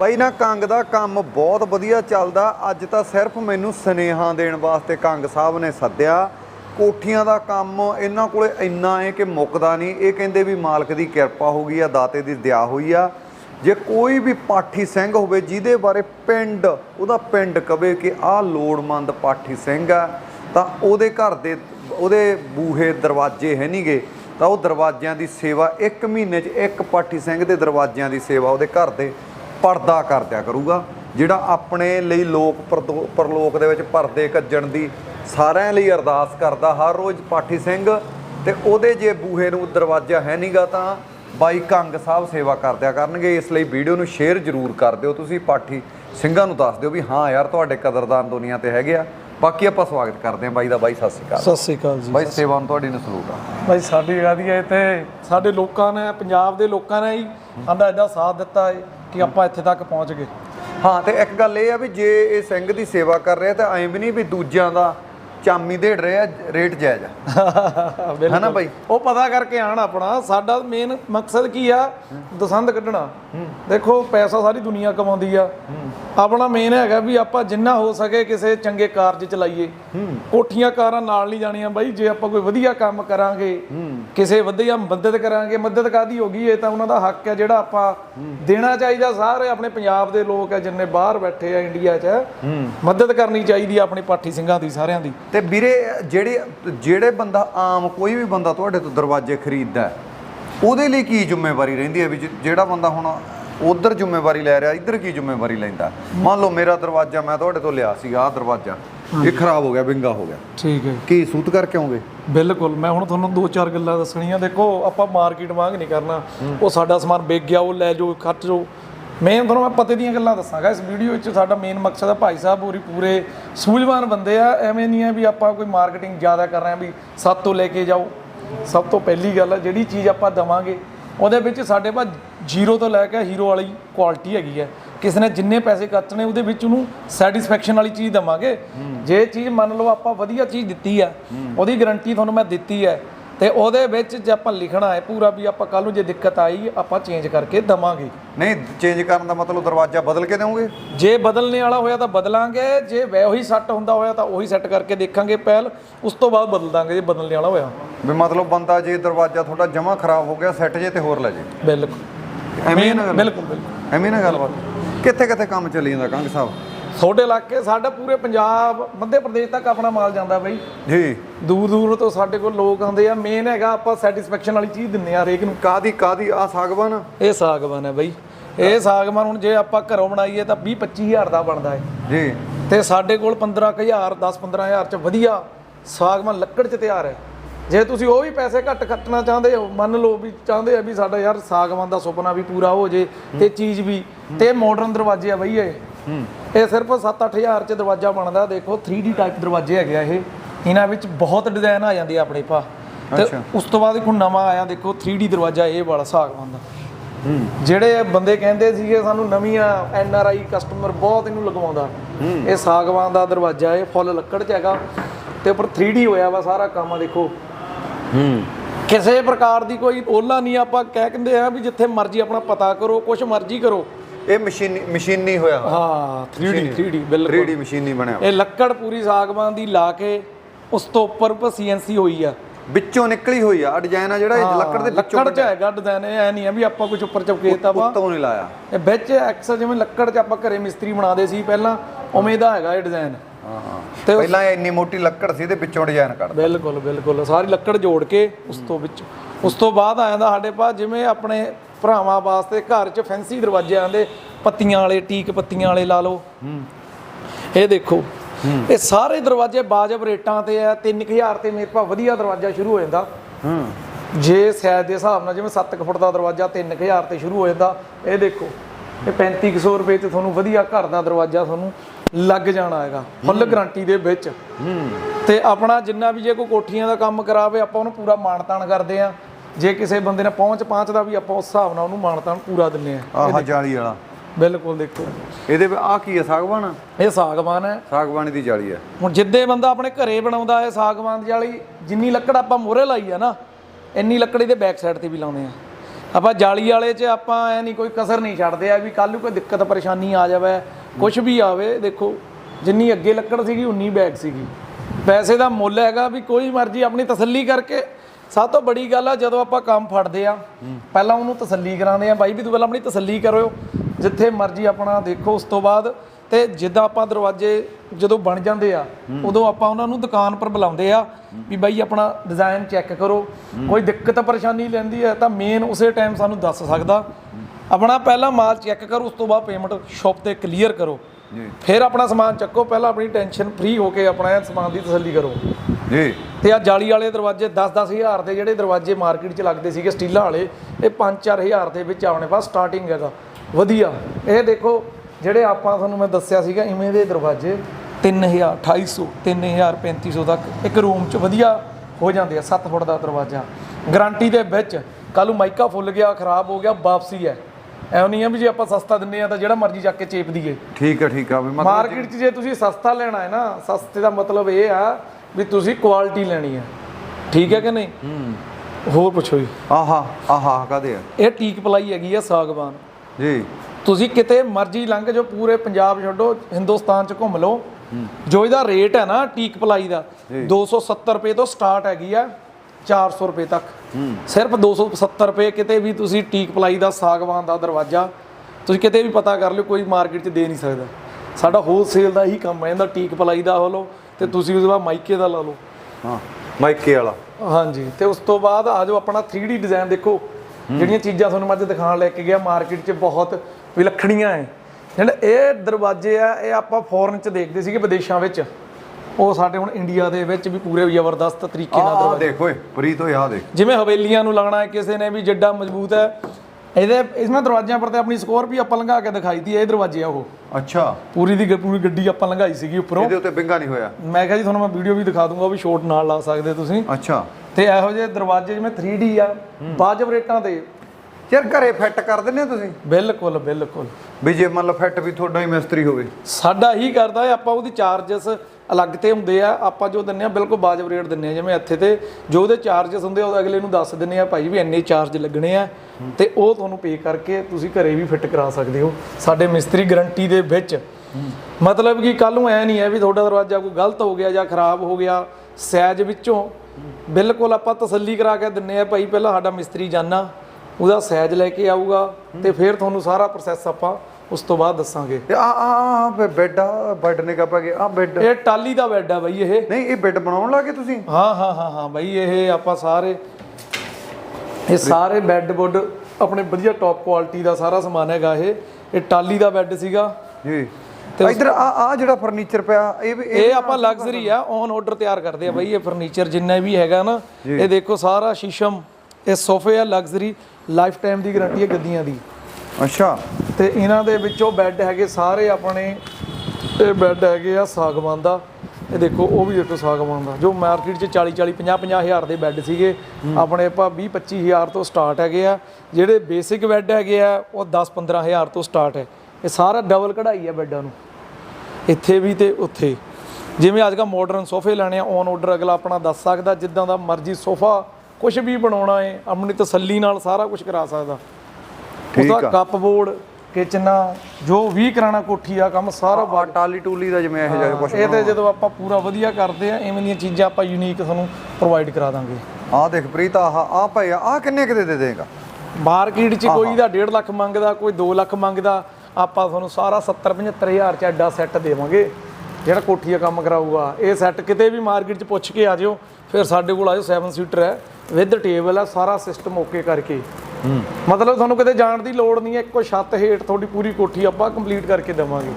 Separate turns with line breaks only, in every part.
ਬਾਈ ਨਾ ਕੰਗ ਦਾ ਕੰਮ ਬਹੁਤ ਵਧੀਆ ਚੱਲਦਾ। ਅੱਜ ਤਾਂ ਸਿਰਫ ਮੈਨੂੰ ਸਨੇਹਾ ਦੇਣ ਵਾਸਤੇ ਕੰਗ ਸਾਹਿਬ ਨੇ ਸੱਦਿਆ। ਕੋਠੀਆਂ ਦਾ ਕੰਮ ਇਹਨਾਂ ਕੋਲੇ ਇੰਨਾ ਹੈ ਕਿ ਮੁੱਕਦਾ ਨਹੀਂ। ਇਹ ਕਹਿੰਦੇ ਵੀ ਮਾਲਕ ਦੀ ਕਿਰਪਾ ਹੋ ਗਈ ਆ, ਦਾਤੇ ਦੀ ਦਇਆ ਹੋਈ ਆ। ਜੇ ਕੋਈ ਵੀ ਪਾਠੀ ਸਿੰਘ ਹੋਵੇ, ਜਿਹਦੇ ਬਾਰੇ ਪਿੰਡ, ਉਹਦਾ ਪਿੰਡ ਕਵੇ ਕਿ ਆਹ ਲੋੜਮੰਦ ਪਾਠੀ ਸਿੰਘ ਆ, ਤਾਂ ਉਹਦੇ ਘਰ ਦੇ, ਉਹਦੇ ਬੂਹੇ ਦਰਵਾਜ਼ੇ ਹੈ ਨਹੀਂਗੇ ਤਾਂ ਉਹ ਦਰਵਾਜ਼ਿਆਂ ਦੀ ਸੇਵਾ ਇੱਕ ਮਹੀਨੇ 'ਚ ਇੱਕ ਪਾਠੀ ਸਿੰਘ ਦੇ ਦਰਵਾਜ਼ਿਆਂ ਦੀ ਸੇਵਾ ਉਹਦੇ ਘਰ ਦੇ ਪਰਦਾ ਕਰ ਦਿਆ ਕਰੂਗਾ ਜਿਹੜਾ ਆਪਣੇ ਲਈ ਲੋਕ ਪਰਲੋਕ ਦੇ ਵਿੱਚ ਪਰਦੇ ਕੱਜਣ ਦੀ ਸਾਰਿਆਂ ਲਈ ਅਰਦਾਸ ਕਰਦਾ ਹਰ ਰੋਜ਼ ਪਾਠੀ ਸਿੰਘ ਤੇ ਉਹਦੇ ਜੇ ਬੂਹੇ ਨੂੰ ਦਰਵਾਜ਼ਾ ਹੈ ਨਹੀਂਗਾ ਤਾਂ ਬਾਈ ਕੰਗ ਸਾਹਿਬ ਸੇਵਾ ਕਰਦਿਆ ਕਰਨਗੇ। ਇਸ ਲਈ ਵੀਡੀਓ ਨੂੰ ਸ਼ੇਅਰ ਜ਼ਰੂਰ ਕਰ ਦਿਓ। ਤੁਸੀਂ ਪਾਠੀ ਸਿੰਘਾਂ ਨੂੰ ਦੱਸ ਦਿਓ ਵੀ ਹਾਂ ਯਾਰ ਤੁਹਾਡੇ ਕਦਰਦਾਨ ਦੁਨੀਆ ਤੇ ਹੈਗੇ ਆ। ਬਾਕੀ ਆਪਾਂ ਸਵਾਗਤ ਕਰਦੇ ਹਾਂ ਬਾਈ ਦਾ। ਬਾਈ ਸਤਿ ਸ਼੍ਰੀ ਅਕਾਲ।
ਸਤਿ ਸ੍ਰੀ ਅਕਾਲ ਜੀ
ਬਾਈ ਸੇਵਾ ਨੂੰ ਤੁਹਾਡੀ ਨੂੰ ਸਲੂਟ ਆ।
ਭਾਈ ਸਾਡੀ ਗਾਦੀ ਹੈ ਤੇ ਸਾਡੇ ਲੋਕਾਂ ਨੇ ਪੰਜਾਬ ਦੇ ਲੋਕਾਂ ਨੇ ਹੀ ਸਾਡਾ ਐਡਾ ਸਾਥ ਦਿੱਤਾ ਹੈ ਕਿ ਆਪਾਂ ਇੱਥੇ ਤੱਕ ਪਹੁੰਚ ਗਏ।
ਹਾਂ, ਤੇ ਇੱਕ ਗੱਲ ਇਹ ਆ ਵੀ ਜੇ ਇਹ ਸਿੰਘ ਦੀ ਸੇਵਾ ਕਰ ਰਿਹਾ ਤਾਂ ਐਂ ਵੀ ਨਹੀਂ ਵੀ ਦੂਜਿਆਂ ਦਾ ਚਾਮੀ ਦੇੜ ਰਿਹਾ ਰੇਟ ਜਾਇਜ਼ ਆ। ਹਨਾ ਬਾਈ
ਉਹ ਪਤਾ ਕਰਕੇ ਆਣ ਆਪਣਾ ਸਾਡਾ ਮੇਨ ਮਕਸਦ ਕੀ ਆ? ਦਸੰਦ ਕੱਢਣਾ। ਦੇਖੋ ਪੈਸਾ ਸਾਰੀ ਦੁਨੀਆ ਕਮਾਉਂਦੀ ਆ। ਆਪਣਾ ਮੇਨ ਹੈਗਾ ਵੀ ਆਪਾਂ ਜਿੰਨਾ ਹੋ ਸਕੇ ਕਿਸੇ ਚੰਗੇ ਕਾਰਜ ਚ ਲਾਈਏ। ਕੋਠੀਆਂ ਕਾਰਾਂ ਨਾਲ ਨਹੀਂ ਜਾਣੀਆਂ ਬਾਈ ਜੇ ਆਪਾਂ ਕੋਈ ਵਧੀਆ ਕੰਮ ਕਰਾਂਗੇ ਕਿਸੇ ਵਧੀਆ ਮਦਦ ਕਰਾਂਗੇ ਮਦਦ ਕਾਦੀ ਹੋਗੀ ਇਹ ਤਾਂ ਉਹਨਾਂ ਦਾ ਹੱਕ ਹੈ ਜਿਹੜਾ ਆਪਾਂ ਦੇਣਾ ਚਾਹੀਦਾ। ਸਾਰੇ ਆਪਣੇ ਪੰਜਾਬ ਦੇ ਲੋਕ ਆ ਜਿੰਨੇ ਬਾਹਰ ਬੈਠੇ ਆ ਇੰਡੀਆ 'ਚ। ਮਦਦ ਕਰਨੀ ਚਾਹੀਦੀ ਆ ਆਪਣੇ ਪਾਠੀ ਸਿੰਘਾਂ ਦੀ ਸਾਰਿਆਂ ਦੀ।
ਤੇ ਵੀਰੇ ਜਿਹੜੇ ਜਿਹੜੇ ਬੰਦਾ ਆਮ ਕੋਈ ਵੀ ਬੰਦਾ ਤੁਹਾਡੇ ਤੋਂ ਦਰਵਾਜ਼ੇ ਖਰੀਦਦਾ ਉਹਦੇ ਲਈ ਕੀ ਜ਼ਿੰਮੇਵਾਰੀ ਰਹਿੰਦੀ ਹੈ ਵੀ ਜਿਹੜਾ ਬੰਦਾ ਹੁਣ ਉਧਰ ਜ਼ਿੰਮੇਵਾਰੀ ਲੈ ਰਿਹਾ ਇੱਧਰ ਕੀ ਜ਼ਿੰਮੇਵਾਰੀ ਲੈਂਦਾ? ਮੰਨ ਲਓ ਮੇਰਾ ਦਰਵਾਜ਼ਾ ਮੈਂ ਤੁਹਾਡੇ ਤੋਂ ਲਿਆ ਸੀਗਾ ਆਹ ਦਰਵਾਜ਼ਾ ਇਹ ਖਰਾਬ ਹੋ ਗਿਆ ਵਿੰਗਾ ਹੋ ਗਿਆ।
ਠੀਕ ਹੈ
ਕੀ ਸੂਤ ਕਰਕੇ ਆਉਂਗੇ?
ਬਿਲਕੁਲ ਮੈਂ ਹੁਣ ਤੁਹਾਨੂੰ ਦੋ ਚਾਰ ਗੱਲਾਂ ਦੱਸਣੀਆਂ। ਦੇਖੋ ਆਪਾਂ ਮਾਰਕੀਟ ਵਾਂਗ ਨਹੀਂ ਕਰਨਾ। ਉਹ ਸਾਡਾ ਸਮਾਨ ਵਿਕ ਗਿਆ ਉਹ ਲੈ ਜਾਓ ਖਰਚ ਜਾਓ। ਮੈਂ ਤੁਹਾਨੂੰ ਮੈਂ ਪਤੇ ਦੀਆਂ ਗੱਲਾਂ ਦੱਸਾਂਗਾ। ਇਸ ਵੀਡੀਓ ਵਿੱਚ ਸਾਡਾ ਮੇਨ ਮਕਸਦ ਹੈ ਭਾਈ ਸਾਹਿਬ ਪੂਰੀ ਪੂਰੇ ਸੂਝਵਾਨ ਬੰਦੇ ਆ। ਐਵੇਂ ਨਹੀਂ ਹੈ ਵੀ ਆਪਾਂ ਕੋਈ ਮਾਰਕੀਟਿੰਗ ਜ਼ਿਆਦਾ ਕਰ ਰਹੇ ਹਾਂ ਵੀ ਸੱਤ ਤੋਂ ਲੈ ਕੇ ਜਾਓ। ਸਭ ਤੋਂ ਪਹਿਲੀ ਗੱਲ ਹੈ ਜਿਹੜੀ ਚੀਜ਼ ਆਪਾਂ ਦਵਾਂਗੇ ਉਹਦੇ ਵਿੱਚ ਸਾਡੇ ਪਾਸ ਜ਼ੀਰੋ ਤੋਂ ਲੈ ਕੇ ਹੀਰੋ ਵਾਲੀ ਕੁਆਲਿਟੀ ਹੈਗੀ ਹੈ ਕਿਸੇ ਨੇ ਜਿੰਨੇ ਪੈਸੇ ਖਰਚਣੇ ਉਹਦੇ ਵਿੱਚ ਉਹਨੂੰ ਸੈਟੀਸਫੈਕਸ਼ਨ ਵਾਲੀ ਚੀਜ਼ ਦਵਾਂਗੇ। ਜੇ ਚੀਜ਼ ਮੰਨ ਲਓ ਆਪਾਂ ਵਧੀਆ ਚੀਜ਼ ਦਿੱਤੀ ਆ ਉਹਦੀ ਗਾਰੰਟੀ ਤੁਹਾਨੂੰ ਮੈਂ ਦਿੱਤੀ ਹੈ ਤੇ ਉਹਦੇ ਵਿੱਚ ਜੇ ਆਪਾਂ ਲਿਖਣਾ ਹੈ ਪੂਰਾ ਵੀ ਆਪਾਂ ਕੱਲ ਨੂੰ ਜੇ ਦਿੱਕਤ ਆਈ ਆਪਾਂ ਚੇਂਜ ਕਰਕੇ ਦਵਾਂਗੇ।
ਨਹੀਂ ਚੇਂਜ ਕਰਨ ਦਾ ਮਤਲਬ ਦਰਵਾਜ਼ਾ ਬਦਲ ਕੇ ਦੇਵੋਗੇ
ਜੇ ਬਦਲਣੇ ਵਾਲਾ ਹੋਇਆ ਤਾਂ ਬਦਲਾਂਗੇ ਜੇ ਵੈ ਉਹੀ ਸੈੱਟ ਹੁੰਦਾ ਹੋਇਆ ਤਾਂ ਉਹੀ ਸੈੱਟ ਕਰਕੇ ਦੇਖਾਂਗੇ ਪਹਿਲ ਉਸ ਤੋਂ ਬਾਅਦ ਬਦਲ ਦਾਂਗੇ ਜੇ ਬਦਲਣੇ ਵਾਲਾ ਹੋਇਆ।
ਵੀ ਮਤਲਬ ਬੰਦਾ ਜੇ ਦਰਵਾਜ਼ਾ ਤੁਹਾਡਾ ਜਮਾ ਖਰਾਬ ਹੋ ਗਿਆ ਸੈੱਟ ਜੇ ਤੇ ਹੋਰ ਲੈ ਜੇ।
ਬਿਲਕੁਲ।
ਐਵੇਂ ਨਾ
ਬਿਲਕੁਲ ਬਿਲਕੁਲ।
ਐਵੇਂ ਨਾ ਗੱਲਬਾਤ ਕਿੱਥੇ ਕਿੱਥੇ ਕੰਮ ਚੱਲੀ ਜਾਂਦਾ ਕੰਗ ਸਾਹਿਬ?
ਤੁਹਾਡੇ ਇਲਾਕੇ ਸਾਡਾ ਪੂਰੇ ਪੰਜਾਬ ਮੱਧ ਪ੍ਰਦੇਸ਼ ਤੱਕ ਆਪਣਾ ਮਾਲ ਜਾਂਦਾ ਬਈ।
ਜੀ।
ਦੂਰ ਦੂਰ ਤੋਂ ਸਾਡੇ ਕੋਲ ਲੋਕ ਆਉਂਦੇ ਆ। ਮੇਨ ਹੈਗਾ ਆਪਾਂ ਸੈਟੀਸਫੈਕਸ਼ਨ ਵਾਲੀ ਚੀਜ਼ ਦਿੰਨੇ ਆ ਹਰੇਕ ਨੂੰ।
ਕਾਦੀ ਕਾਦੀ ਆ ਸਾਗਵਾਨ?
ਇਹ ਸਾਗਵਾਨ ਹੈ ਬਈ। ਇਹ ਸਾਗਵਾਨ ਹੁਣ ਜੇ ਆਪਾਂ ਘਰੋਂ ਬਣਾਈਏ ਤਾਂ 20 25000 ਦਾ ਬਣਦਾ ਹੈ।
ਜੀ।
ਤੇ ਸਾਡੇ ਕੋਲ 15000 10 15000 ਚ ਵਧੀਆ ਸਾਗਵਾਨ ਲੱਕੜ ਚ ਤਿਆਰ ਹੈ। ਜੇ ਤੁਸੀਂ ਉਹ ਵੀ ਪੈਸੇ ਘੱਟ ਖਰਚਣਾ ਚਾਹੁੰਦੇ ਹੋ ਮੰਨ ਲਓ ਵੀ ਚਾਹੁੰਦੇ ਆ ਵੀ ਸਾਡਾ ਯਾਰ ਸਾਗਵਾਨ ਦਾ ਸੁਪਨਾ ਵੀ ਪੂਰਾ ਹੋ ਜੇ ਤੇ ਚੀਜ਼ ਵੀ। ਤੇ ਮਾਡਰਨ ਦਰਵਾਜ਼ੇ ਆ ਬਈ ਇਹ। ਇਹ ਸਿਰਫ 7-8000 ਚ ਦਰਵਾਜ਼ਾ ਬਣਦਾ ਦੇਖੋ 3D ਟਾਈਪ ਦਰਵਾਜ਼ੇ ਹੈਗੇ ਆ ਇਹ। ਇਹਨਾਂ ਵਿੱਚ ਬਹੁਤ ਡਿਜ਼ਾਈਨ ਆ ਜਾਂਦੇ ਆ ਆਪਣੇ ਪਾ ਤੇ। ਉਸ ਤੋਂ ਬਾਅਦ ਇੱਕ ਨਵਾਂ ਆਇਆ ਦੇਖੋ 3D ਦਰਵਾਜ਼ਾ ਇਹ ਵਾਲਾ ਸਾਗਵਾਨ ਦਾ ਜਿਹੜੇ ਬੰਦੇ ਕਹਿੰਦੇ ਸੀਗੇ ਸਾਨੂੰ ਨਵੀਆਂ ਐਨ ਆਰ ਆਈ ਕਸਟਮਰ ਬਹੁਤ ਇਹਨੂੰ ਲਗਵਾਉਂਦਾ। ਇਹ ਸਾਗਵਾਨ ਦਾ ਦਰਵਾਜ਼ਾ ਇਹ ਫੁੱਲ ਲੱਕੜ ਚ ਹੈਗਾ। ਤੇ ਉੱਪਰ 3D ਹੋਇਆ ਵਾ ਸਾਰਾ ਕੰਮ ਆ ਦੇਖੋ।
ਹੂੰ।
ਕਿਸੇ ਪ੍ਰਕਾਰ ਦੀ ਕੋਈ ਓਲਾ ਨਹੀਂ ਆਪਾਂ ਕਹਿ ਕਹਿੰਦੇ ਆ ਵੀ ਜਿੱਥੇ ਮਰਜ਼ੀ ਆਪਣਾ ਪਤਾ ਕਰੋ ਕੁਛ ਮਰਜ਼ੀ ਕਰੋ।
ਇਹ ਮਸ਼ੀਨੀ ਮਸ਼ੀਨੀ ਹੋਇਆ
ਹਾਂ 3D 3D ਬਿਲਕੁਲ।
3D ਮਸ਼ੀਨੀ ਬਣਿਆ
ਇਹ ਲੱਕੜ ਪੂਰੀ ਸਾਗਵਾਨ ਦੀ ਲਾ ਕੇ ਉਸ ਤੋਂ ਉੱਪਰ ਉੱਪਰ ਸੀਐਨਸੀ ਹੋਈ ਆ।
ਵਿੱਚੋਂ ਨਿਕਲੀ ਹੋਈ ਆ। ਡਿਜ਼ਾਈਨ ਆ ਜਿਹੜਾ ਇਹ ਲੱਕੜ ਦੇ ਵਿੱਚੋਂ
ਲੱਕੜ ਚ ਹੈਗਾ ਡਿਜ਼ਾਈਨ ਇਹ ਐ ਨਹੀਂ ਆ ਵੀ ਆਪਾਂ ਕੁਝ ਉੱਪਰ ਚਪਕੇਤਾ ਵਾ।
ਉੱਤੋਂ ਨਹੀਂ ਲਾਇਆ।
ਇਹ ਵਿੱਚ ਐਕਸ ਜਿਵੇਂ ਲੱਕੜ 'ਚ ਆਪਾਂ ਘਰੇ ਮਿਸਤਰੀ ਬਣਾਦੇ ਸੀ ਪਹਿਲਾਂ ਉਵੇਂ ਦਾ ਹੈਗਾ ਇਹ ਡਿਜ਼ਾਈਨ
ਹਾਂ ਹਾਂ। ਪਹਿਲਾਂ ਇੰਨੀ ਮੋਟੀ ਲੱਕੜ ਸੀ ਤੇ ਵਿੱਚੋਂ ਡਿਜ਼ਾਈਨ ਕੱਢਦਾ
ਬਿਲਕੁਲ ਬਿਲਕੁਲ। ਸਾਰੀ ਲੱਕੜ ਜੋੜ ਕੇ ਉਸ ਤੋਂ ਵਿੱਚ ਉਸ ਤੋਂ ਬਾਅਦ ਆ ਜਾਂਦਾ ਸਾਡੇ ਪਾਸ ਜਿਵੇਂ ਆਪਣੇ ਭਰਾਵਾਂ ਵਾਸਤੇ ਘਰ 'ਚ ਫੈਂਸੀ ਦਰਵਾਜ਼ੇ ਆਂਦੇ ਪੱਤੀਆਂ ਵਾਲੇ, ਟੀਕ ਪੱਤੀਆਂ ਵਾਲੇ ਲਾ ਲਓ। ਇਹ ਦੇਖੋ, ਇਹ ਸਾਰੇ ਦਰਵਾਜ਼ੇ ਬਾਜਬ ਰੇਟਾਂ ਤੇ ਆ 3000 ਤੇ ਮੇਰੇ ਪਾ ਵਧੀਆ ਦਰਵਾਜ਼ਾ ਸ਼ੁਰੂ ਹੋ ਜਾਂਦਾ। ਜੇ ਸਾਈਜ਼ ਦੇ ਹਿਸਾਬ ਨਾਲ ਜਿਵੇਂ 7 ਫੁੱਟ ਦਾ ਦਰਵਾਜ਼ਾ 3000 ਤੇ ਸ਼ੁਰੂ ਹੋ ਜਾਂਦਾ, ਇਹ ਦੇਖੋ, ਇਹ 3500 ਰੁਪਏ ਤੇ ਤੁਹਾਨੂੰ ਵਧੀਆ ਘਰ ਦਾ ਦਰਵਾਜ਼ਾ ਤੁਹਾਨੂੰ ਲੱਗ ਜਾਣਾ ਹੈਗਾ ਫੁੱਲ ਗਾਰੰਟੀ ਦੇ ਵਿੱਚ। ਤੇ ਆਪਣਾ ਜਿੰਨਾ ਵੀ ਜੇ ਕੋਈ ਕੋਠੀਆਂ ਦਾ ਕੰਮ ਕਰਾਵੇ, ਆਪਾਂ ਉਹਨੂੰ ਪੂਰਾ ਮਾਣ ਤਾਣ ਕਰਦੇ ਆ। ਜੇ ਕਿਸੇ ਬੰਦੇ ਨੇ ਪਹੁੰਚ ਪਹੁੰਚਦਾ ਵੀ ਆਪਾਂ ਉਸ ਹਿਸਾਬ ਨਾਲ ਉਹਨੂੰ ਮਾਣਤਾਨ ਪੂਰਾ ਦਿੰਨੇ ਆ।
ਆਹ ਜਾਲੀ ਵਾਲਾ।
ਬਿਲਕੁਲ ਦੇਖੋ।
ਇਹਦੇ ਆ ਕੀ ਆ ਸਾਗਵਾਨ?
ਇਹ ਸਾਗਵਾਨ ਹੈ।
ਸਾਗਵਾਨੀ ਦੀ ਜਾਲੀ ਆ
ਹੁਣ ਜਿੱਦੇ ਬੰਦਾ ਆਪਣੇ ਘਰੇ ਬਣਾਉਂਦਾ ਹੈ ਸਾਗਵਾਨ ਦੀ ਵਾਲੀ ਜਿੰਨੀ ਲੱਕੜ ਆਪਾਂ ਮੋਹਰੇ ਲਾਈ ਆ ਨਾ ਇੰਨੀ ਲੱਕੜੀ ਦੇ ਬੈਕ ਸਾਈਡ ਤੇ ਵੀ ਲਾਉਂਦੇ ਆ। ਆਪਾਂ ਜਾਲੀ ਵਾਲੇ 'ਚ ਆਪਾਂ ਐ ਨਹੀਂ ਕੋਈ ਕਸਰ ਨਹੀਂ ਛੱਡਦੇ ਆ ਵੀ ਕੱਲ ਨੂੰ ਕੋਈ ਦਿੱਕਤ ਪਰੇਸ਼ਾਨੀ ਆ ਜਾਵੇ ਕੁਝ ਵੀ ਆਵੇ ਦੇਖੋ ਜਿੰਨੀ ਅੱਗੇ ਲੱਕੜ ਸੀਗੀ ਉਨੀ ਬੈਗ ਸੀਗੀ। ਪੈਸੇ ਦਾ ਮੁੱਲ ਹੈਗਾ ਵੀ ਕੋਈ ਮਰਜ਼ੀ ਆਪਣੀ ਤਸੱਲੀ ਕਰਕੇ ਸਭ ਤੋਂ ਬੜੀ ਗੱਲ ਆ ਜਦੋਂ ਆਪਾਂ ਕੰਮ ਫੜਦੇ ਆ ਪਹਿਲਾਂ ਉਹਨੂੰ ਤਸੱਲੀ ਕਰਾਉਂਦੇ ਆ। ਬਾਈ ਵੀ ਤੂੰ ਪਹਿਲਾਂ ਆਪਣੀ ਤਸੱਲੀ ਕਰੋ ਜਿੱਥੇ ਮਰਜ਼ੀ ਆਪਣਾ ਦੇਖੋ ਉਸ ਤੋਂ ਬਾਅਦ। ਤੇ ਜਿੱਦਾਂ ਆਪਾਂ ਦਰਵਾਜ਼ੇ ਜਦੋਂ ਬਣ ਜਾਂਦੇ ਆ ਉਦੋਂ ਆਪਾਂ ਉਹਨਾਂ ਨੂੰ ਦੁਕਾਨ ਪਰ ਬੁਲਾਉਂਦੇ ਆ ਵੀ ਬਾਈ ਆਪਣਾ ਡਿਜ਼ਾਈਨ ਚੈੱਕ ਕਰੋ। ਕੋਈ ਦਿੱਕਤ ਪਰੇਸ਼ਾਨੀ ਲੈਂਦੀ ਹੈ ਤਾਂ ਮੇਨ ਉਸੇ ਟਾਈਮ ਸਾਨੂੰ ਦੱਸ ਸਕਦਾ। ਆਪਣਾ ਪਹਿਲਾਂ ਮਾਲ ਚੈੱਕ ਕਰੋ ਉਸ ਤੋਂ ਬਾਅਦ ਪੇਮੈਂਟ ਸ਼ਾਪ ਤੇ ਕਲੀਅਰ ਕਰੋ। ਫਿਰ ਆਪਣਾ ਸਮਾਨ ਚੱਕੋ ਪਹਿਲਾਂ ਆਪਣੀ ਟੈਨਸ਼ਨ ਫ੍ਰੀ ਹੋ ਕੇ ਆਪਣਾ ਸਮਾਨ ਦੀ ਤਸੱਲੀ ਕਰੋ।
ਜੀ।
ਤੇ ਆ ਜਾਲੀ ਵਾਲੇ ਦਰਵਾਜ਼ੇ 10-10 ਹਜ਼ਾਰ ਦੇ ਜਿਹੜੇ ਦਰਵਾਜ਼ੇ ਮਾਰਕੀਟ 'ਚ ਲੱਗਦੇ ਸੀਗੇ ਸਟੀਲਾਂ ਵਾਲੇ ਇਹ 5-4 ਹਜ਼ਾਰ ਦੇ ਵਿੱਚ ਆਉਣੇ ਬਸ ਸਟਾਰਟਿੰਗ ਹੈਗਾ। ਵਧੀਆ। ਇਹ ਦੇਖੋ ਜਿਹੜੇ ਆਪਾਂ ਤੁਹਾਨੂੰ ਮੈਂ ਦੱਸਿਆ ਸੀਗਾ ਇਵੇਂ ਦੇ ਦਰਵਾਜ਼ੇ 3000 2800 3000 3500 ਤੱਕ ਇੱਕ ਰੂਮ 'ਚ ਵਧੀਆ ਹੋ ਜਾਂਦੇ ਆ 7 ਫੁੱਟ ਦਾ ਦਰਵਾਜ਼ਾ। ਗਾਰੰਟੀ ਦੇ ਵਿੱਚ ਕੱਲ ਨੂੰ ਮਾਈਕਾ ਫੁੱਲ ਗਿਆ ਖਰਾਬ ਹੋ ਗਿਆ ਵਾਪਸੀ ਹੈ। ਐਵੇਂ ਨਹੀਂ ਆ ਵੀ ਜੇ ਆਪਾਂ ਸਸਤਾ ਦਿੰਨੇ ਆ ਤਾਂ ਜਿਹੜਾ ਮਰਜ਼ੀ ਚੱਕ ਕੇ ਚੇਪ ਦਈਏ।
ਠੀਕ ਹੈ ਠੀਕ ਆ ਵੀ ਮਤਲਬ
ਮਾਰਕੀਟ 'ਚ ਜੇ ਤੁਸੀਂ ਸਸਤਾ ਲੈਣਾ ਹੈ ਨਾ ਸਸਤੇ ਦਾ ਮਤਲਬ ਇਹ ਆ ਵੀ ਤੁਸੀਂ ਕੁਆਲਿਟੀ ਲੈਣੀ ਹੈ। ਠੀਕ ਹੈ ਕਿ ਨਹੀਂ? ਹੋਰ ਪੁੱਛੋ ਜੀ।
ਆਹਾ ਆਹਾ ਕਾਦੇ ਆ?
ਇਹ ਟੀਕ ਪਲਾਈ ਹੈਗੀ ਆ ਸਾਗਵਾਨ।
ਜੀ।
ਤੁਸੀਂ ਕਿਤੇ ਮਰਜ਼ੀ ਲੰਘ ਜਾਓ ਪੂਰੇ ਪੰਜਾਬ ਛੱਡੋ ਹਿੰਦੁਸਤਾਨ 'ਚ ਘੁੰਮ ਲਓ। ਜੋ ਇਹਦਾ ਰੇਟ ਹੈ ਨਾ ਟੀਕ ਪਲਾਈ ਦਾ 270 ਰੁਪਏ ਤੋਂ ਸਟਾਰਟ ਹੈਗੀ ਆ 400 ਰੁਪਏ ਤੱਕ। ਸਿਰਫ 270 ਰੁਪਏ ਕਿਤੇ ਵੀ ਤੁਸੀਂ ਟੀਕ ਪਲਾਈ ਦਾ ਸਾਗਵਾਨ ਦਾ ਦਰਵਾਜ਼ਾ ਤੁਸੀਂ ਕਿਤੇ ਵੀ ਪਤਾ ਕਰ ਲਿਓ ਕੋਈ ਮਾਰਕੀਟ 'ਚ ਦੇ ਨਹੀਂ ਸਕਦਾ। ਸਾਡਾ ਹੋਲਸੇਲ ਦਾ ਹੀ ਕੰਮ ਹੈ ਇਹਦਾ ਟੀਕ ਪਲਾਈ ਦਾ ਹੋ ਲਓ। ਤੇ ਤੁਸੀਂ ਉਹਦੇ ਬਾਅਦ ਮਾਈਕੇ ਦਾ ਲਾ ਲਓ।
ਹਾਂ ਮਾਈਕੇ ਵਾਲਾ।
ਹਾਂਜੀ ਤੇ ਉਸ ਤੋਂ ਬਾਅਦ ਆ ਜਾਓ ਆਪਣਾ 3D ਡਿਜ਼ਾਈਨ ਦੇਖੋ। ਜਿਹੜੀਆਂ ਚੀਜ਼ਾਂ ਤੁਹਾਨੂੰ ਮੈਂ ਅੱਜ ਦਿਖਾਉਣ ਲੈ ਕੇ ਗਿਆ ਮਾਰਕੀਟ 'ਚ ਬਹੁਤ ਵਿਲੱਖਣੀਆਂ ਹੈ ਜਿਹੜੇ ਇਹ ਦਰਵਾਜ਼ੇ ਆ ਇਹ ਆਪਾਂ ਫੋਰਨ 'ਚ ਦੇਖਦੇ ਸੀਗੇ ਵਿਦੇਸ਼ਾਂ ਵਿੱਚ। ਉਹ ਸਾਡੇ ਹੁਣ ਇੰਡੀਆ ਦੇ ਵਿੱਚ ਵੀ ਪੂਰੇ ਜ਼ਬਰਦਸਤ ਤਰੀਕੇ ਨਾਲ
ਆ ਦੇਖ ਪ੍ਰੀਤ ਓਏ ਆ ਦੇਖ।
ਜਿਵੇਂ ਹਵੇਲੀਆਂ ਨੂੰ ਲਾਉਣਾ ਹੈ ਕਿਸੇ ਨੇ ਵੀ ਜਿੱਡਾ ਮਜ਼ਬੂਤ ਹੈ ਇਹਦੇ ਇਹਨਾਂ ਦਰਵਾਜ਼ਿਆਂ ਪਰ ਤੇ ਆਪਣੀ ਸਕੋਰਪੀ ਆਪਾਂ ਲੰਘਾ ਕੇ ਦਿਖਾਈ ਦੀ ਇਹ ਦਰਵਾਜ਼ੇ ਆ ਉਹ।
ਅੱਛਾ।
ਪੂਰੀ ਦੀ ਪੂਰੀ ਗੱਡੀ ਆਪਾਂ ਲੰਘਾਈ ਸੀਗੀ ਉੱਪਰੋਂ।
ਇਹਦੇ ਉੱਤੇ ਬਿੰਗਾ ਨਹੀਂ ਹੋਇਆ।
ਮੈਂ ਕਿਹਾ ਜੀ ਤੁਹਾਨੂੰ ਮੈਂ ਵੀਡੀਓ ਵੀ ਦਿਖਾ ਦੂੰਗਾ ਉਹ ਵੀ ਸ਼ੋਟ ਨਾਲ ਲਾ ਸਕਦੇ ਤੁਸੀਂ।
ਅੱਛਾ।
ਤੇ ਇਹੋ ਜਿਹੇ ਦਰਵਾਜ਼ੇ ਜਿਵੇਂ 3D ਆ ਵਾਜਬ ਰੇਟਾਂ ਤੇ।
ਯਾਰ ਘਰੇ ਫਿੱਟ ਕਰ ਦਿੰਦੇ ਹੋ ਤੁਸੀਂ?
ਬਿਲਕੁਲ ਬਿਲਕੁਲ।
ਵੀ ਜੇ ਮੰਨ ਲਓ ਫਿੱਟ ਵੀ ਤੁਹਾਡਾ ਹੀ ਮਿਸਤਰੀ ਹੋਵੇ।
ਸਾਡਾ ਹੀ ਕਰਦਾ ਹੈ ਆਪਾਂ ਉਹਦੀ ਚਾਰजेस ਅਲੱਗ ਤੇ ਹੁੰਦੇ ਆ, ਆਪਾਂ ਜੋ ਦਿੰਨੇ ਆ, ਬਿਲਕੁਲ ਵਾਜਬ ਰੇਟ ਦਿੰਨੇ ਆ। ਜਿਵੇਂ ਇੱਥੇ ਤੇ ਜੋ ਉਹਦੇ ਚਾਰजेस ਹੁੰਦੇ ਆ, ਉਹ ਅਗਲੇ ਨੂੰ ਦੱਸ ਦਿੰਨੇ ਆ, ਭਾਈ ਵੀ ਇੰਨੇ ਚਾਰਜ ਲੱਗਣੇ ਆ। ਤੇ ਉਹ ਤੁਹਾਨੂੰ ਪੇ ਕਰਕੇ ਤੁਸੀਂ ਘਰੇ ਵੀ ਫਿੱਟ ਕਰਾ ਸਕਦੇ ਹੋ। ਸਾਡੇ ਮਿਸਤਰੀ ਗਾਰੰਟੀ ਦੇ ਵਿੱਚ। ਮਤਲਬ ਕਿ ਕੱਲ ਨੂੰ ਐ ਨਹੀਂ ਹੈ ਵੀ ਤੁਹਾਡਾ ਦਰਵਾਜ਼ਾ ਕੋਈ ਗਲਤ ਹੋ ਗਿਆ ਜਾਂ ਖਰਾਬ ਹੋ ਗਿਆ ਸਾਈਜ਼ ਵਿੱਚੋਂ ਬਿਲਕੁਲ ਆਪਾਂ ਤਸੱਲੀ ਕਰਾ ਕੇ ਦਿੰਨੇ ਆ, ਭਾਈ, ਪਹਿਲਾਂ ਸਾਡਾ ਮਿਸਤਰੀ ਜਾਨਾ, ਉਹਦਾ ਸਾਈਜ਼ ਲੈ ਕੇ ਆਊਗਾ ਤੇ ਫਿਰ ਤੁਹਾਨੂੰ ਸਾਰਾ ਪ੍ਰੋਸੈਸ ਆਪਾਂ ਉਸ ਤੋਂ ਬਾਅਦ ਦੱਸਾਂਗੇ।
ਆ ਆ ਬੈੱਡ ਆ ਬੈੱਡ ਨੇ ਕਾ ਗਏ ਆ ਬੈੱਡ।
ਇਹ ਟਾਲੀ ਦਾ ਬੈੱਡ ਆ ਬਈ ਇਹ।
ਨਹੀਂ ਇਹ ਬੈੱਡ ਬਣਾਉਣ ਲੱਗੇ ਤੁਸੀਂ?
ਹਾਂ ਹਾਂ ਹਾਂ ਹਾਂ ਬਈ ਇਹ ਆਪਾਂ ਸਾਰੇ ਇਹ ਸਾਰੇ ਬੈੱਡ ਬੁੱਡ ਆਪਣੇ ਵਧੀਆ ਟੌਪ ਕੁਆਲਿਟੀ ਦਾ ਸਾਰਾ ਸਮਾਨ ਹੈਗਾ ਇਹ। ਇਹ ਟਾਲੀ ਦਾ ਬੈੱਡ ਸੀਗਾ।
ਜੀ। ਇਧਰ ਆ ਆ ਜਿਹੜਾ ਫਰਨੀਚਰ ਪਿਆ ਇਹ
ਇਹ ਆਪਾਂ ਲਗਜ਼ਰੀ ਆ ਔਨ ਆਰਡਰ ਤਿਆਰ ਕਰਦੇ ਆ ਬਈ ਇਹ ਫਰਨੀਚਰ ਜਿੰਨਾ ਵੀ ਹੈਗਾ ਨਾ। ਇਹ ਦੇਖੋ ਸਾਰਾ ਸ਼ੀਸ਼ਮ ਇਹ ਸੋਫੇ ਆ ਲਗਜ਼ਰੀ ਲਾਈਫ ਟਾਈਮ ਦੀ ਗਾਰੰਟੀ ਹੈ ਗੱਦੀਆਂ ਦੀ।
ਅੱਛਾ
ਤੇ ਇਹਨਾਂ ਦੇ ਵਿੱਚੋਂ ਬੈੱਡ ਹੈਗੇ ਸਾਰੇ ਆਪਣੇ ਇਹ ਬੈੱਡ ਹੈਗੇ ਆ ਸਾਗਵਾਨ ਦਾ। ਇਹ ਦੇਖੋ ਉਹ ਵੀ ਦੇਖੋ ਸਾਗਵਾਨ ਦਾ। ਜੋ ਮਾਰਕੀਟ 'ਚ 40 40 50 50 ਹਜ਼ਾਰ ਦੇ ਬੈੱਡ ਸੀਗੇ ਆਪਣੇ ਆਪਾਂ 20 25 ਹਜ਼ਾਰ ਤੋਂ ਸਟਾਰਟ ਹੈਗੇ ਆ। ਜਿਹੜੇ ਬੇਸਿਕ ਬੈੱਡ ਹੈਗੇ ਆ ਉਹ 10 15 ਹਜ਼ਾਰ ਤੋਂ ਸਟਾਰਟ ਹੈ। ਇਹ ਸਾਰਾ ਡਬਲ ਕਢਾਈ ਆ ਬੈੱਡਾਂ ਨੂੰ। ਇੱਥੇ ਵੀ ਤੇ ਉੱਥੇ। ਜਿਵੇਂ ਅੱਜ ਕੱਲ੍ਹ ਮਾਡਰਨ ਸੋਫੇ ਲੈਣੇ ਆ ਔਨ ਆਰਡਰ ਅਗਲਾ ਆਪਣਾ ਦੱਸ ਸਕਦਾ ਜਿੱਦਾਂ ਦਾ ਮਰਜ਼ੀ ਸੋਫਾ ਕੁਝ ਵੀ ਬਣਾਉਣਾ ਹੈ ਆਪਣੀ ਤਸੱਲੀ ਨਾਲ ਸਾਰਾ ਕੁਝ ਕਰਾ ਸਕਦਾ।
ਠੀਕ
ਉਹਦਾ
ਆ।
ਕੱਪ ਬੋਰਡ ਕਿਚਨਾ ਜੋ ਵੀ ਕਰਾਣਾ ਕੋਠੀ ਆ ਕੰਮ ਸਾਰਾ
ਆ ਟਾਲੀ ਟੂਲੀ ਦਾ ਜਿਵੇਂ ਇਹ ਜਿਹਾ ਕੁਝ
ਇਹ ਤੇ ਜਦੋਂ ਆਪਾਂ ਪੂਰਾ ਵਧੀਆ ਕਰਦੇ ਆ ਐਵੇਂ ਦੀਆਂ ਚੀਜ਼ਾਂ ਆਪਾਂ ਯੂਨੀਕ ਤੁਹਾਨੂੰ ਪ੍ਰੋਵਾਈਡ ਕਰਾ ਦਾਂਗੇ।
ਆ ਦੇਖ ਪ੍ਰੀਤ ਆ ਆ ਪਏ ਆ ਆਹ ਕਿੰਨੇ ਕਿਤੇ ਦੇ ਦੇਗਾ?
ਮਾਰਕੀਟ 'ਚ ਕੋਈ ਦਾ 1.5 ਲੱਖ ਮੰਗਦਾ ਕੋਈ 2 ਲੱਖ ਮੰਗਦਾ ਆਪਾਂ ਤੁਹਾਨੂੰ ਸਾਰਾ 70 75 ਹਜ਼ਾਰ ਚ ਐਡਾ ਸੈੱਟ ਦੇਵਾਂਗੇ। ਜਿਹੜਾ ਕੋਠੀ ਦਾ ਕੰਮ ਕਰਾਊਗਾ ਇਹ ਸੈੱਟ ਕਿਤੇ ਵੀ ਮਾਰਕੀਟ 'ਚ ਪੁੱਛ ਕੇ ਆ ਜਿਓ ਫਿਰ ਸਾਡੇ ਕੋਲ ਆਜੋ 7 ਸੀਟਰ ਹੈ ਵਿਦ ਟੇਬਲ ਹੈ ਸਾਰਾ ਸਿਸਟਮ ਓਕੇ ਕਰਕੇ। ਮਤਲਬ ਤੁਹਾਨੂੰ ਕਿਤੇ ਜਾਣ ਦੀ ਲੋੜ ਨਹੀਂ ਹੈ ਇੱਕੋ ਛੱਤ ਹੇਠ ਤੁਹਾਡੀ ਪੂਰੀ ਕੋਠੀ ਆਪਾਂ ਕੰਪਲੀਟ ਕਰਕੇ ਦੇਵਾਂਗੇ।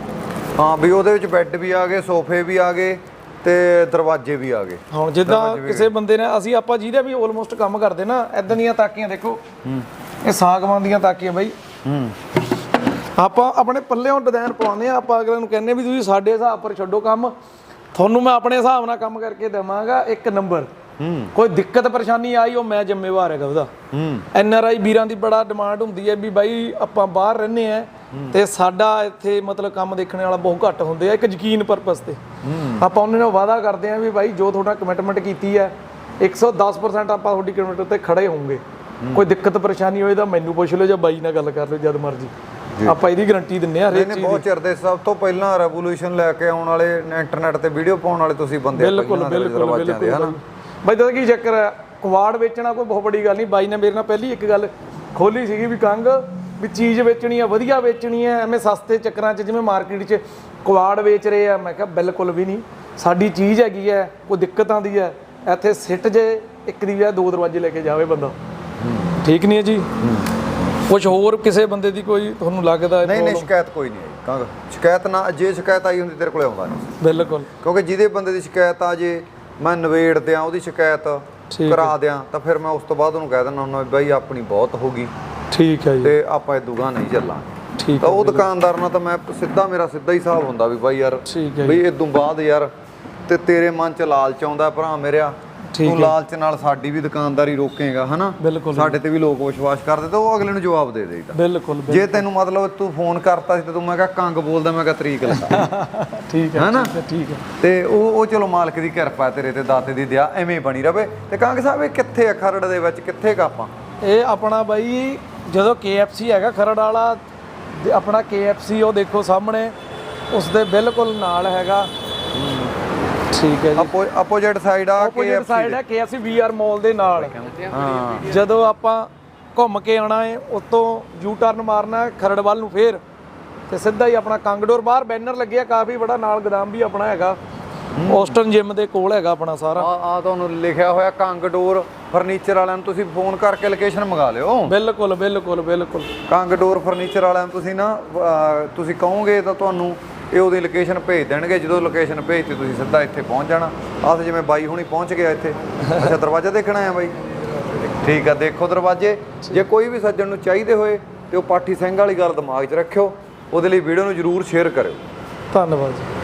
ਹਾਂ ਵੀ ਉਹਦੇ ਵਿੱਚ ਬੈੱਡ ਵੀ ਆ ਗਏ ਸੋਫੇ ਵੀ ਆ ਗਏ ਤੇ ਦਰਵਾਜ਼ੇ ਵੀ ਆ ਗਏ।
ਹੁਣ ਜਿੱਦਾਂ ਕਿਸੇ ਬੰਦੇ ਨੇ ਅਸੀਂ ਆਪਾਂ ਜਿਹਦੇ ਵੀ ਆਲਮੋਸਟ ਕੰਮ ਕਰਦੇ ਨਾ ਇਦਾਂ ਦੀਆਂ ਤਾਕੀਆਂ ਦੇਖੋ। ਇਹ ਸਾਗਵਾਨ ਦੀਆਂ ਤਾਕੀਆਂ ਬਾਈ। ਆਪਾਂ ਆਪਣੇ ਪੱਲਿਓਂ ਡਿਜ਼ਾਈਨ ਪਵਾਉਂਦੇ ਆ ਆਪਾਂ ਅਗਲੇ ਨੂੰ ਕਹਿੰਦੇ ਵੀ ਤੁਸੀਂ ਸਾਡੇ ਹਿਸਾਬ ਪਰ ਛੱਡੋ ਕੰਮ। ਤੁਹਾਨੂੰ ਮੈਂ ਆਪਣੇ ਹਿਸਾਬ ਨਾਲ ਕੰਮ ਕਰਕੇ ਦੇਵਾਂਗਾ ਇੱਕ ਨੰਬਰ ਕੋਈ ਦਿੱਕਤ ਪਰੇਸ਼ਾਨੀ ਆਈ ਉਹ ਮੈਂ ਜ਼ਿੰਮੇਵਾਰ ਹੈਗਾ ਉਹਦਾ। ਐਨ ਆਰ ਆਈ ਵੀਰਾਂ ਦੀ ਬੜਾ ਡਿਮਾਂਡ ਹੁੰਦੀ ਹੈ ਵੀ ਬਾਈ ਆਪਾਂ ਬਾਹਰ ਰਹਿੰਦੇ ਆ ਤੇ ਸਾਡਾ ਇੱਥੇ ਮਤਲਬ ਕੰਮ ਦੇਖਣ ਵਾਲਾ ਬਹੁਤ ਘੱਟ ਹੁੰਦੇ ਆ ਇੱਕ ਯਕੀਨ ਪਰਪਸ ਤੇ। ਆਪਾਂ ਉਹਨਾਂ ਨਾਲ ਵਾਅਦਾ ਕਰਦੇ ਆ ਵੀ ਬਾਈ ਜੋ ਤੁਹਾਡਾ ਕਮਿਟਮੈਂਟ ਕੀਤੀ ਹੈ 110% ਆਪਾਂ ਤੁਹਾਡੀ ਕਮਿਟਮੈਂਟ ਤੇ ਖੜੇ ਹੋਵਾਂਗੇ। ਕੋਈ ਦਿੱਕਤ ਪਰੇਸ਼ਾਨੀ ਹੋਏ ਤਾਂ ਮੈਨੂੰ ਪੁੱਛ ਲਿਓ ਜਾਂ ਬਾਈ ਨਾਲ ਗੱਲ ਕਰ ਲਿਓ ਜਦ ਮਰਜ਼ੀ। ਆਪਾਂ ਇਹਦੀ ਗਾਰੰਟੀ ਦਿੰਨੇ ਆ ਹਰੇਕ ਚੀਜ਼
ਬਹੁਤ ਚਿਰ ਦੇ ਸਭ ਤੋਂ ਪਹਿਲਾਂ ਰੈਵੋਲੂਸ਼ਨ ਲੈ ਕੇ ਆਉਣ ਵਾਲੇ ਇੰਟਰਨੈਟ ਤੇ ਵੀਡੀਓ ਪਾਉਣ ਵਾਲੇ ਤੁਸੀਂ ਬੰਦੇ
ਬਿਲਕੁਲ ਬਿਲਕੁਲ ਬਿਲਕੁਲ। ਬਾਈ ਦਾ ਕੀ ਚੱਕਰ ਹੈ ਕੁਵਾੜ ਵੇਚਣਾ ਕੋਈ ਬਹੁਤ ਵੱਡੀ ਗੱਲ ਨਹੀਂ। ਬਾਈ ਨੇ ਮੇਰੇ ਨਾਲ ਪਹਿਲੀ ਇੱਕ ਗੱਲ ਖੋਲੀ ਸੀਗੀ ਵੀ ਕੰਗ ਵੀ ਚੀਜ਼ ਵੇਚਣੀ ਆ ਵਧੀਆ ਵੇਚਣੀ ਆ ਐਵੇਂ ਸਸਤੇ ਚੱਕਰਾਂ 'ਚ ਜਿਵੇਂ ਮਾਰਕੀਟ 'ਚ ਕੁਵਾੜ ਵੇਚ ਰਹੇ ਆ। ਮੈਂ ਕਿਹਾ ਬਿਲਕੁਲ ਵੀ ਨਹੀਂ। ਸਾਡੀ ਚੀਜ਼ ਹੈਗੀ ਹੈ ਕੋਈ ਦਿੱਕਤ ਆਉਂਦੀ ਹੈ ਇੱਥੇ ਸਿੱਟ ਜੇ ਇੱਕ ਦੀ ਜਾਂ ਦੋ ਦਰਵਾਜ਼ੇ ਲੈ ਕੇ ਜਾਵੇ ਬੰਦਾ। ਠੀਕ ਨਹੀਂ ਹੈ ਜੀ? ਕੁਝ ਹੋਰ ਕਿਸੇ ਬੰਦੇ ਦੀ ਕੋਈ ਤੁਹਾਨੂੰ ਲੱਗਦਾ
ਨਹੀਂ ਨਹੀਂ? ਸ਼ਿਕਾਇਤ ਕੋਈ ਨਹੀਂ ਆਈ ਕਾਂਗ ਸ਼ਿਕਾਇਤ ਨਾ ਜੇ ਸ਼ਿਕਾਇਤ ਆਈ ਹੁੰਦੀ ਤੇਰੇ ਕੋਲੇ ਆਉਂਦਾ ਨਹੀਂ।
ਬਿਲਕੁਲ।
ਕਿਉਂਕਿ ਜਿਹਦੇ ਬੰਦੇ ਦੀ ਸ਼ਿਕਾਇਤ ਆ ਜੇ ਮੈਂ ਨਵੇੜ ਦਿਆਂ ਉਹਦੀ ਸ਼ਿਕਾਇਤ ਕਰਾ ਦਿਆਂ ਤਾਂ ਫਿਰ ਮੈਂ ਉਸ ਤੋਂ ਬਾਅਦ ਉਹਨੂੰ ਕਹਿ ਦਿੰਦਾ ਹੁੰਦਾ ਬਾਈ ਆਪਣੀ ਬਹੁਤ ਹੋ ਗਈ।
ਠੀਕ ਹੈ ਜੀ।
ਤੇ ਆਪਾਂ ਇਹ ਦੁਗਾ ਨਹੀਂ ਚੱਲਾਂਗੇ।
ਠੀਕ
ਤਾਂ ਉਹ ਦੁਕਾਨਦਾਰ ਨਾਲ ਤਾਂ ਮੈਂ ਸਿੱਧਾ ਮੇਰਾ ਸਿੱਧਾ ਹੀ ਹਿਸਾਬ ਹੁੰਦਾ ਵੀ ਬਾਈ ਯਾਰ
ਠੀਕ ਹੈ
ਬਈ ਇਹ ਤੋਂ ਬਾਅਦ ਯਾਰ ਤੇ ਤੇਰੇ ਮਨ ਚ ਲਾਲਚ ਆਉਂਦਾ ਭਰਾ ਮੇਰਿਆ। ਤੂੰ ਲਾਲਚ ਨਾਲ ਸਾਡੀ ਵੀ ਦੁਕਾਨਦਾਰੀ ਰੋਕੇਗਾ ਹਨਾ? ਸਾਡੇ ਤੇ ਵੀ ਲੋਕ ਵਿਸ਼ਵਾਸ ਕਰਦੇ ਤਾਂ ਉਹ ਅਗਲੇ ਨੂੰ ਜਵਾਬ ਦੇ ਦੇਈਦਾ।
ਬਿਲਕੁਲ।
ਜੇ ਤੈਨੂੰ ਮਤਲਬ ਤੂੰ ਫੋਨ ਕਰਤਾ ਸੀ ਤੇ ਤੂੰ ਮੈਂ ਕਿਹਾ ਕੰਗ ਬੋਲਦਾ ਮੈਂ ਕਿਹਾ ਤਰੀਕ ਲਗਾ
ਠੀਕ ਹੈ
ਹੈਨਾ?
ਠੀਕ ਹੈ
ਤੇ ਉਹ ਉਹ ਚਲੋ ਮਾਲਕ ਦੀ ਕਿਰਪਾ ਤੇਰੇ ਤੇ ਦਾਤੇ ਦੀ ਦਇਆ ਐਵੇਂ ਬਣੀ ਰਵੇ। ਤੇ ਕੰਗ ਸਾਹਿਬ ਇਹ ਕਿੱਥੇ ਆ ਖਰੜ ਦੇ ਵਿੱਚ? ਕਿੱਥੇ ਕਾ ਆਪਾਂ?
ਇਹ ਆਪਣਾ ਬਾਈ ਜਦੋਂ KFC ਹੈਗਾ ਖਰੜ ਵਾਲਾ ਆਪਣਾ KFC ਉਹ ਦੇਖੋ ਸਾਹਮਣੇ ਉਸ ਦੇ ਬਿਲਕੁਲ ਨਾਲ ਹੈਗਾ। ਠੀਕ ਹੈ ਜੀ।
ਆਪੋ ਆਪੋਜੀਟ ਸਾਈਡ ਆ
ਆਪੋਜ਼ਿਟ ਸਾਈਡ ਹੈ KFC VR ਮਾਲ ਦੇ ਨਾਲ।
ਹਾਂ।
ਜਦੋਂ ਆਪਾਂ ਘੁੰਮ ਕੇ ਆਣਾ ਹੈ ਉਤੋਂ ਯੂ ਟਰਨ ਮਾਰਨਾ ਖਰੜ ਵੱਲ ਨੂੰ ਫੇਰ ਤੇ ਸਿੱਧਾ ਹੀ ਆਪਣਾ ਕੰਗਡੋਰ ਬਾਹਰ ਬੈਨਰ ਲੱਗਿਆ ਕਾਫੀ ਬੜਾ ਨਾਲ ਗਦਾਮ ਵੀ ਆਪਣਾ ਹੈਗਾ। ਔਸਟਨ ਜਿਮ ਦੇ ਕੋਲ ਹੈਗਾ ਆਪਣਾ ਸਾਰਾ।
ਆ ਤੁਹਾਨੂੰ ਲਿਖਿਆ ਹੋਇਆ ਕੰਗ ਡੋਰ ਫਰਨੀਚਰ ਵਾਲਿਆਂ ਨੂੰ ਤੁਸੀਂ ਫੋਨ ਕਰਕੇ ਲੋਕੇਸ਼ਨ ਮੰਗਾ ਲਿਓ।
ਬਿਲਕੁਲ ਬਿਲਕੁਲ ਬਿਲਕੁਲ।
ਕੰਗ ਡੋਰ ਫਰਨੀਚਰ ਵਾਲਿਆਂ ਨੂੰ ਤੁਸੀਂ ਨਾ ਤੁਸੀਂ ਕਹੋਗੇ ਤਾਂ ਤੁਹਾਨੂੰ ਇਹ ਉਹਦੀ ਲੋਕੇਸ਼ਨ ਭੇਜ ਦੇਣਗੇ, ਜਦੋਂ ਲੋਕੇਸ਼ਨ ਭੇਜਤੀ ਤੁਸੀਂ ਸਿੱਧਾ ਇੱਥੇ ਪਹੁੰਚ ਜਾਣਾ। ਆਹ ਜਿਵੇਂ ਬਾਈ ਹੁਣੀ ਪਹੁੰਚ ਗਿਆ ਇੱਥੇ। ਅੱਛਾ, ਦਰਵਾਜ਼ਾ ਦੇਖਣਾ ਆ ਬਾਈ? ਠੀਕ ਆ, ਦੇਖੋ ਦਰਵਾਜ਼ੇ। ਜੇ ਕੋਈ ਵੀ ਸੱਜਣ ਨੂੰ ਚਾਹੀਦੇ ਹੋਏ ਤੇ ਉਹ ਪਾਠੀ ਸਿੰਘ ਵਾਲੀ ਗੱਲ ਦਿਮਾਗ 'ਚ ਰੱਖਿਓ। ਉਹਦੇ ਲਈ ਵੀਡੀਓ ਨੂੰ ਜਰੂਰ ਸ਼ੇਅਰ ਕਰਿਓ।
ਧੰਨਵਾਦ ਜੀ।